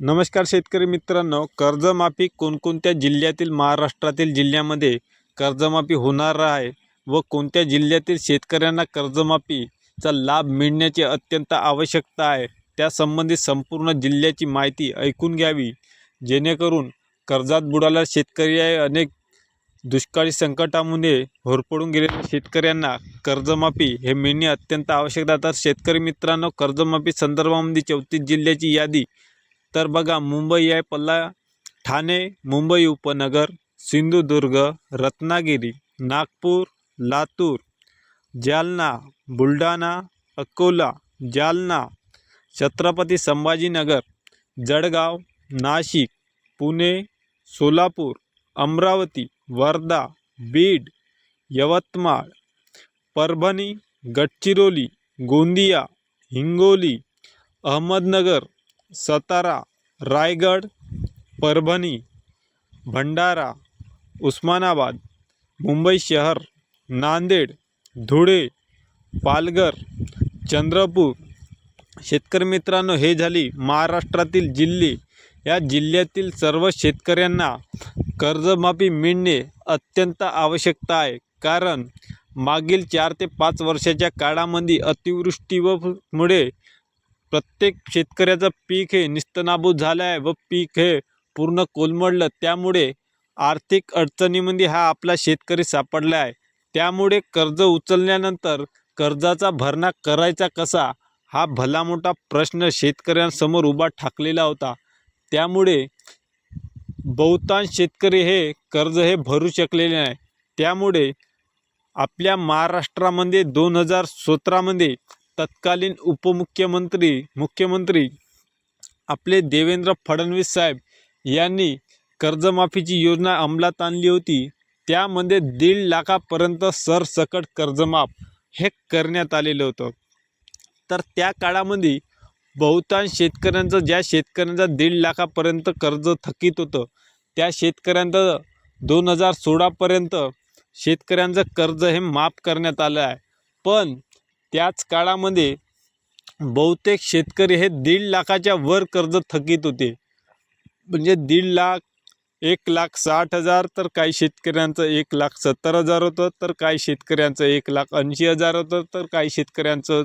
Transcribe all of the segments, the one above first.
नमस्कार शेतकरी मित्रांनो कर्जमाफी कोणकोणत्या जिल्ह्यातील महाराष्ट्रातील जिल्ह्यामध्ये कर्जमाफी होणार आहे व कोणत्या जिल्ह्यातील शेतकऱ्यांना कर्जमाफीचा लाभ मिळण्याची अत्यंत आवश्यकता आहे त्यासंबंधी संपूर्ण जिल्ह्याची माहिती ऐकून घ्यावी. जेणेकरून कर्जात बुडाला शेतकरी आहे अनेक दुष्काळी संकटामुळे होरपडून गेलेल्या शेतकऱ्यांना कर्जमाफी हे मिळणे अत्यंत आवश्यक तर शेतकरी मित्रांनो कर्जमाफी संदर्भामध्ये चौतीस जिल्ह्याची यादी तर बघा मुंबई आहे पल्ला ठाणे मुंबई उपनगर सिंधुदुर्ग रत्नागिरी नागपूर लातूर जालना बुलढाणा अकोला जालना छत्रपती संभाजीनगर जळगाव नाशिक पुणे सोलापूर अमरावती वर्धा बीड यवतमाळ परभणी गडचिरोली गोंदिया हिंगोली अहमदनगर सातारा रायगड परभणी भंडारा उस्मानाबाद मुंबई शहर नांदेड धुळे पालघर चंद्रपूर. शेतकरी मित्रांनो हे झाली महाराष्ट्रातील जिल्हे. या जिल्ह्यातील सर्व शेतकऱ्यांना कर्जमाफी मिळणे अत्यंत आवश्यकता आहे. कारण मागील चार ते पाच वर्षाच्या काळामध्ये अतिवृष्टी व मुळे प्रत्येक शेतकऱ्याचं पीक हे निस्तनाबूत झालं आहे व पीक हे पूर्ण कोलमडलं. त्यामुळे आर्थिक अडचणीमध्ये हा आपला शेतकरी सापडला आहे त्यामुळे कर्ज उचलल्यानंतर कर्जाचा भरणा करायचा कसा? हा भला मोठा प्रश्न शेतकऱ्यांसमोर उभा ठाकलेला होता. त्यामुळे बहुतांश शेतकरी हे कर्ज हे भरू शकलेले नाही. त्यामुळे आपल्या महाराष्ट्रामध्ये दोन हजार सतरामध्ये तत्कालीन उपमुख्यमंत्री मुख्यमंत्री आपले देवेंद्र फडणवीस साहेब यांनी कर्जमाफीची योजना अंमलात आणली होती. त्यामध्ये दीड लाखापर्यंत सरसकट कर्जमाफ हे करण्यात आलेलं होतं. तर त्या काळामध्ये बहुतांश शेतकऱ्यांचं ज्या शेतकऱ्यांचा दीड लाखापर्यंत कर्ज थकीत होतं त्या शेतकऱ्यांचं दोन हजार सोळापर्यंत शेतकऱ्यांचं कर्ज हे माफ करण्यात आलं आहे. पण त्याच काळामध्ये बहुतेक शेतकरी हे दीड लाखाच्या वर कर्ज थकीत होते. म्हणजे दीड लाख एक लाख साठ हजार तर काही शेतकऱ्यांचं एक लाख सत्तर हजार होतं तर काही शेतकऱ्यांचं एक लाख ऐंशी हजार होतं तर काही शेतकऱ्यांचं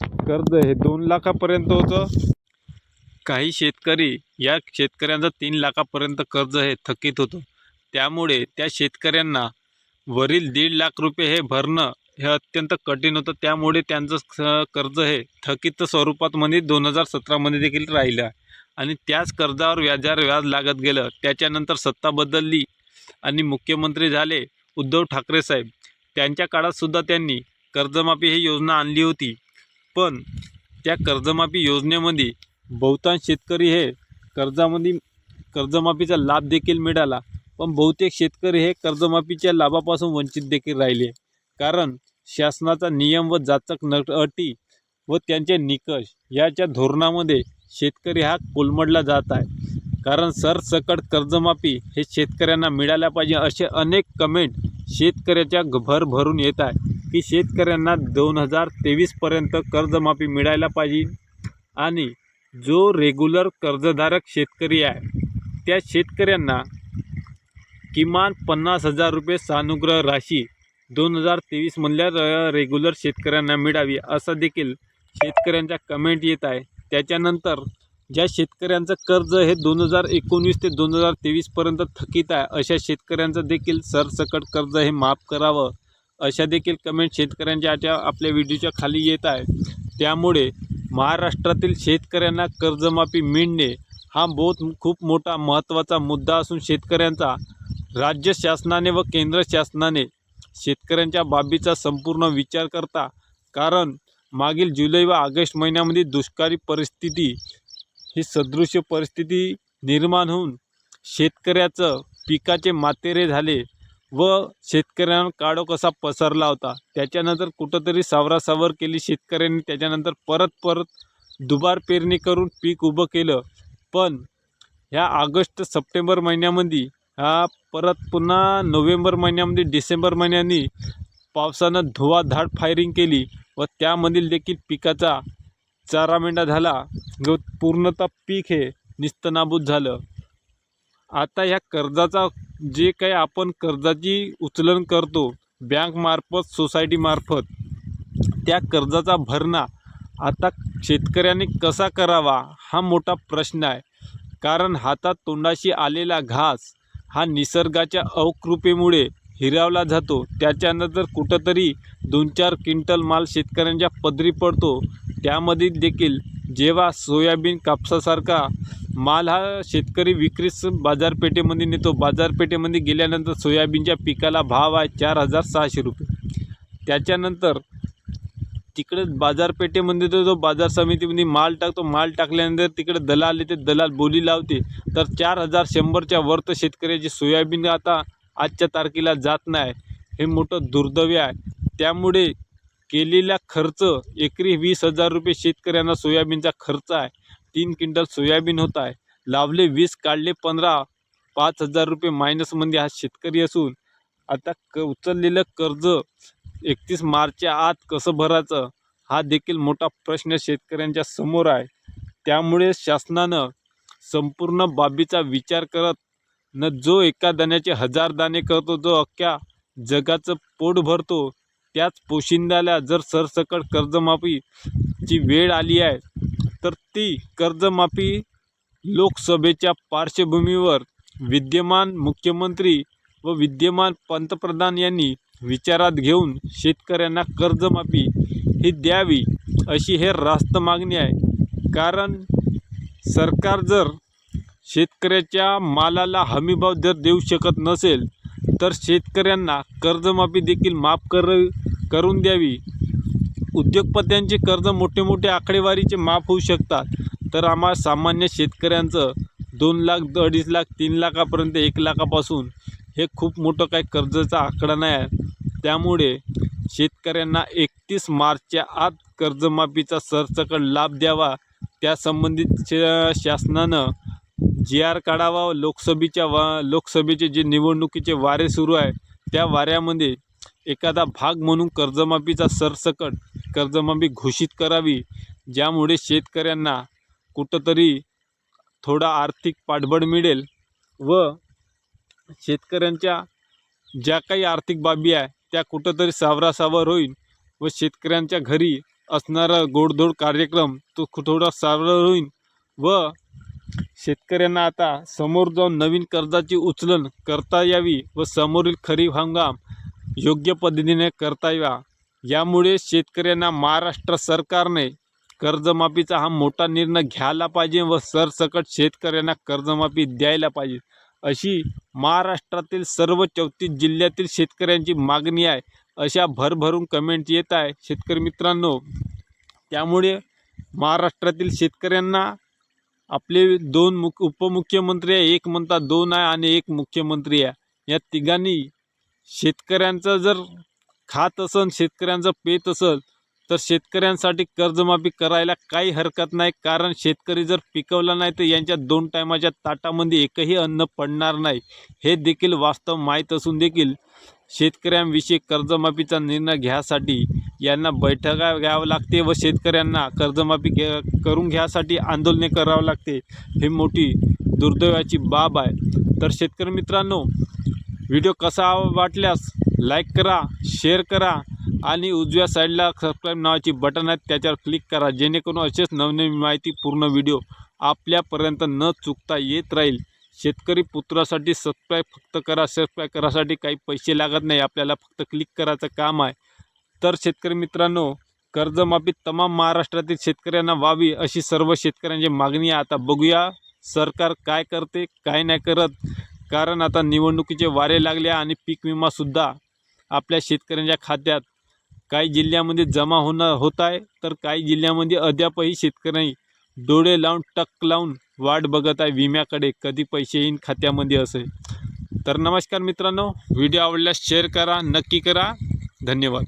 कर्ज हे दोन लाखापर्यंत होतं. काही शेतकरी या शेतकऱ्यांचं तीन लाखापर्यंत कर्ज हे थकीत होतं. त्यामुळे त्या शेतकऱ्यांना वरील दीड लाख रुपये हे भरणं हे अत्यंत कठीण होतं. त्यामुळे त्यांचं स- कर्ज हे थकीत स्वरूपात म्हणजे दोन हजार सतरामध्ये देखील राहिलं आहे. आणि त्याच कर्जावर व्याजावर व्याज लागत गेलं. त्याच्यानंतर सत्ता बदलली आणि मुख्यमंत्री झाले उद्धव ठाकरे साहेब. त्यांच्या काळातसुद्धा त्यांनी कर्जमाफी ही योजना आणली होती. पण त्या कर्जमाफी योजनेमध्ये बहुतांश शेतकरी हे कर्जामध्ये कर्जमाफीचा लाभ देखील मिळाला. पण बहुतेक शेतकरी हे कर्जमाफीच्या लाभापासून वंचित देखील राहिले. कारण शासनाचा नियम व जाचक नट अटी व त्यांचे निकष याच्या धोरणामध्ये शेतकरी हा कोलमडला जात आहे. कारण सरसकट कर्जमाफी हे शेतकऱ्यांना मिळाल्या पाहिजे असे अनेक कमेंट शेतकऱ्याच्या भर भरून येत आहे की शेतकऱ्यांना दोन हजार तेवीसपर्यंत कर्जमाफी मिळायला पाहिजे आणि जो रेग्युलर कर्जधारक शेतकरी आहे त्या शेतकऱ्यांना किमान पन्नास हजार रुपये सानुग्रह राशी दोन हजार तेवीसमधल्या र रेग्युलर शेतकऱ्यांना मिळावी असं देखील शेतकऱ्यांच्या कमेंट येत आहे. त्याच्यानंतर ज्या शेतकऱ्यांचं कर्ज हे दोन हजार एकोणवीस ते दोन हजार तेवीसपर्यंत थकीत आहे अशा शेतकऱ्यांचं देखील सरसकट कर्ज हे माफ करावं अशा देखील कमेंट शेतकऱ्यांच्या आपल्या व्हिडिओच्या खाली येत आहे. त्यामुळे महाराष्ट्रातील शेतकऱ्यांना कर्जमाफी मिळणे हा बहुत खूप मोठा महत्त्वाचा मुद्दा असून शेतकऱ्यांचा राज्य शासनाने व केंद्र शासनाने शेतकऱ्यांच्या बाबीचा संपूर्ण विचार करता कारण मागील जुलै व ऑगस्ट महिन्यामध्ये दुष्काळी परिस्थिती ही सदृश्य परिस्थिती निर्माण होऊन शेतकऱ्याचं पिकाचे मातेरे झाले व शेतकऱ्यांना काळो कसा पसरला होता त्याच्यानंतर कुठंतरी सावरासावर केली शेतकऱ्यांनी त्याच्यानंतर परत परत दुबार पेरणी करून पीक उभं केलं. पण ह्या ऑगस्ट सप्टेंबर महिन्यामध्ये हा परत पुन्हा नोव्हेंबर महिन्यामध्ये डिसेंबर महिन्यानी पावसानं धुवाधाड फायरिंग केली व त्यामधील देखील पिकाचा चारा मेंढा झाला. व पूर्णतः पीक हे निस्तनाबूत झालं. आता ह्या कर्जाचा जे काही आपण कर्जाची उचलन करतो बँकमार्फत सोसायटीमार्फत त्या कर्जाचा भरणा आता शेतकऱ्याने कसा करावा हा मोठा प्रश्न आहे. कारण हातात तोंडाशी आलेला घास हा निसर्गाच्या अवकृपेमुळे हिरावला जातो. त्याच्यानंतर कुठंतरी दोन चार क्विंटल माल शेतकऱ्यांच्या पदरी पडतो. त्यामध्ये देखील जेव्हा सोयाबीन कापसासारखा माल हा शेतकरी विक्रीस बाजारपेठेमध्ये नेतो बाजारपेठेमध्ये गेल्यानंतर सोयाबीनच्या पिकाला भाव आहे चार हजार सहाशे रुपये. त्याच्यानंतर तिकडे बाजारपेठेमध्ये तो जो बाजार समितीमध्ये माल टाकतो. माल टाकल्यानंतर तिकडे दलाल येते. दलाल बोली लावते. तर चार हजार शंभरच्या वर तर शेतकऱ्याची सोयाबीन आता आजच्या तारखेला जात नाही. हे मोठं दुर्दैव आहे. त्यामुळे केलेला खर्च एकरी वीस हजार रुपये शेतकऱ्यांना सोयाबीनचा खर्च आहे. तीन क्विंटल सोयाबीन होत आहे. लावले वीस काढले पंधरा पाच हजार रुपये मायनसमध्ये हा शेतकरी असून आता क उचललेलं कर्ज एकतीस मार्चच्या आत कसं भरायचं हा देखील मोठा प्रश्न शेतकऱ्यांच्या समोर आहे. त्यामुळे शासनानं संपूर्ण बाबीचा विचार करत न जो एका दाण्याचे हजार दाणे करतो जो अख्ख्या जगाचं पोट भरतो त्याच पोशिंद्याला जर सरसकट कर्जमाफीची वेळ आली आहे तर ती कर्जमाफी लोकसभेच्या पार्श्वभूमीवर विद्यमान मुख्यमंत्री व विद्यमान पंतप्रधान यांनी विचारात घेऊन शेतकऱ्यांना कर्जमाफी ही द्यावी अशी हे रास्त मागणी आहे. कारण सरकार जर शेतकऱ्याच्या मालाला हमीभाव जर देऊ शकत नसेल तर शेतकऱ्यांना कर्जमाफी देखील माफ कर करून द्यावी. उद्योगपत्यांचे कर्ज मोठे मोठे आकडेवारीचे माफ होऊ शकतात. तर आम्हा सामान्य शेतकऱ्यांचं दोन लाख अडीच लाख तीन लाखापर्यंत एक लाखापासून हे खूप मोठं काही कर्जाचा आकडा नाही आहे. त्यामुळे शेतकऱ्यांना एकतीस मार्चच्या आत कर्जमाफीचा सरसकट लाभ द्यावा. त्यासंबंधित श शासनानं जी आर काढावा व लोकसभेच्या वा लोकसभेचे जे निवडणुकीचे वारे सुरू आहे त्या वाऱ्यामध्ये एखादा भाग म्हणून कर्जमाफीचा सरसकट कर्जमाफी घोषित करावी. ज्यामुळे शेतकऱ्यांना कुठंतरी थोडा आर्थिक पाठबळ मिळेल व शेतकऱ्यांच्या ज्या काही आर्थिक बाबी आहे त्या कुठंतरी सावरासावर होईल व शेतकऱ्यांच्या घरी असणारा गोडधोड कार्यक्रम तो थोडा सावर होईल व शेतकऱ्यांना आता समोर जाऊन नवीन कर्जाची उचलन करता यावी व समोरील खरीप हंगाम योग्य पद्धतीने करता यावा. यामुळे शेतकऱ्यांना महाराष्ट्र सरकारने कर्जमाफीचा हा मोठा निर्णय घ्यायला पाहिजे व सरसकट शेतकऱ्यांना कर्जमाफी द्यायला पाहिजे. अशी महाराष्ट्रातील सर्व चौतीस जिल्ह्यातील शेतकऱ्यांची मागणी आहे अशा भरभरून कमेंट येत आहे शेतकरी मित्रांनो. त्यामुळे महाराष्ट्रातील शेतकऱ्यांना आपले दोन मुख उपमुख्यमंत्री आहे एक म्हणता दोन आहे आणि एक मुख्यमंत्री आहे. या तिघांनी शेतकऱ्यांचं जर खात असन शेतकऱ्यांचं पेत असेल तर शेतकऱ्यांसाठी कर्जमाफी करायला काही हरकत नाही. कारण शेतकरी जर पिकवला नाही तर यांच्या दोन टायमाच्या ताटामध्ये एकही अन्न पडणार नाही. हे देखील वास्तव माहीत असून देखील शेतकऱ्यांविषयी कर्जमाफीचा निर्णय घ्यासाठी यांना बैठका घ्यावं लागते व शेतकऱ्यांना कर्जमाफी घ्या करून घ्यासाठी आंदोलने करावं लागते. ही मोठी दुर्दैवाची बाब आहे. तर शेतकरी मित्रांनो व्हिडिओ कसा वाटल्यास लाईक करा शेअर करा. आणि उजव्या साईडला सबस्क्राईब नावाची बटन आहे त्याच्यावर क्लिक करा जेणेकरून असेच नवनवीन माहितीपूर्ण व्हिडिओ आपल्यापर्यंत न चुकता येत राहील. शेतकरी पुत्रासाठी सबस्क्राईब फक्त करा सबस्क्राईब करासाठी काही पैसे लागत नाही आपल्याला फक्त क्लिक करायचं काम आहे. तर शेतकरी मित्रांनो कर्जमाफी तमाम महाराष्ट्रातील शेतकऱ्यांना व्हावी अशी सर्व शेतकऱ्यांची मागणी आहे. आता बघूया सरकार काय करते काय नाही करत. कारण आता निवडणुकीचे वारे लागले आणि पीक विमासुद्धा आपल्या शेतकऱ्यांच्या खात्यात. काही जिल्ह्यामध्ये जमा होणार होत आहे तर काही जिल्ह्यामध्ये अद्यापही शेतकरी डोळे लावून टक लावून वाट बघत आहे विम्याकडे. कधी पैसे येईन खात्यामध्ये असे तर नमस्कार मित्रांनो व्हिडिओ आवडल्यास शेअर करा नक्की करा. धन्यवाद.